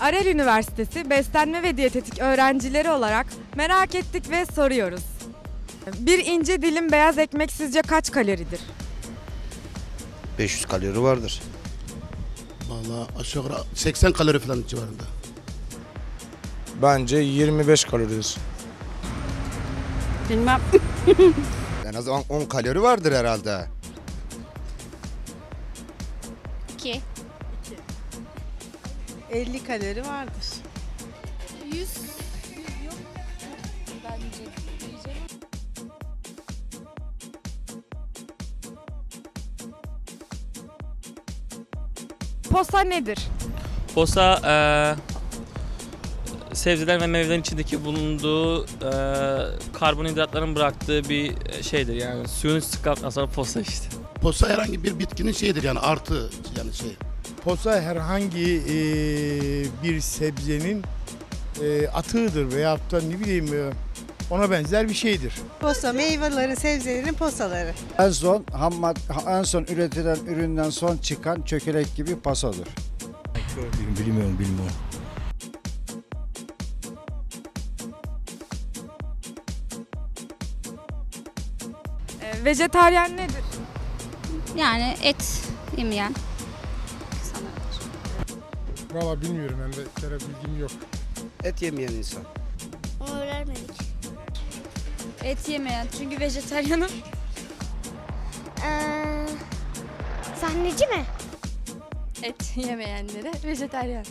Arel Üniversitesi Beslenme ve Diyetetik öğrencileri olarak merak ettik ve soruyoruz. Bir ince dilim beyaz ekmek sizce kaç kaloridir? 500 kalori vardır. Vallahi aşağı yukarı 80 kalori falan civarında. Bence 25 kaloridir. Bilmem. En az 10 10 kalori vardır herhalde. 2. 50 kalori vardır. 100. 100 yok. Bence. Posa nedir? Posa eee sebzeler ve meyvelerin içindeki bulunduğu eee karbonhidratların bıraktığı bir şeydir yani suyun sıkıntısından sonra posa işte. Posa herhangi bir bitkinin şeyidir yani artı yani şey. Posa herhangi e, bir sebzenin e, atığıdır veyahut da ne bileyim e, ona benzer bir şeydir. Posa meyvelerin, sebzelerin posaları. En son ham en son üretilen üründen son çıkan çökelek gibi pasodur. Bilmiyorum bilmiyorum. Ee, vejetaryen nedir? Yani et yemeyen. Valla bilmiyorum ben de kere bilgim yok. Et yemeyen insan. Onu öğrenmedik. Et yemeyen çünkü vejetaryanım. Ee, sahneci mi? Et yemeyenlere vejetaryen.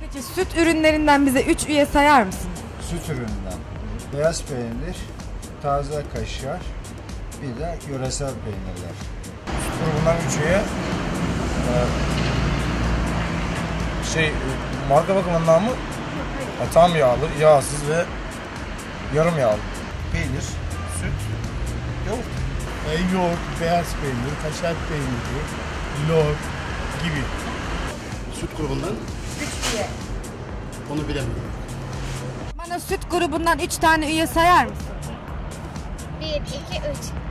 Peki süt ürünlerinden bize 3 üye sayar mısın? Süt ürününden beyaz peynir, taze kaşar, bir de yöresel peynirler. Süt grubundan üçüye e, şey e, marka bakımından mı? E, tam yağlı, yağsız ve yarım yağlı. Peynir, süt, yoğurt. E, yoğurt, beyaz peynir, kaşar peyniri, lor gibi. Süt grubundan. Onu bilemiyorum. Bana süt grubundan 3 tane üye sayar mısın? 1, 2, 3.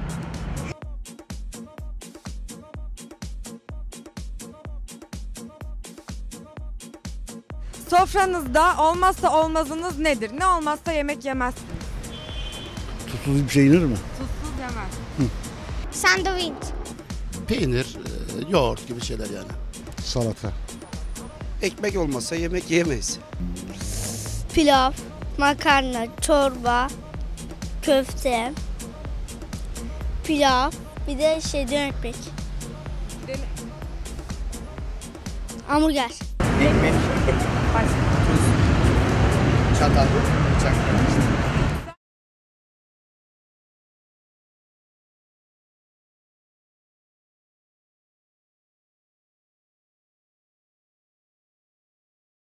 Sofranızda olmazsa olmazınız nedir? Ne olmazsa yemek yemezsiniz. Tuzsuz bir şey yenir mi? Tuzsuz yemez. Sandviç. Peynir, e, yoğurt gibi şeyler yani. Salata. Ekmek olmasa yemek yiyemeyiz. Pilav, makarna, çorba, köfte, pilav, bir de şey ekmek. Hamburger. Ekmek, Pazi. Ceata lui, cea care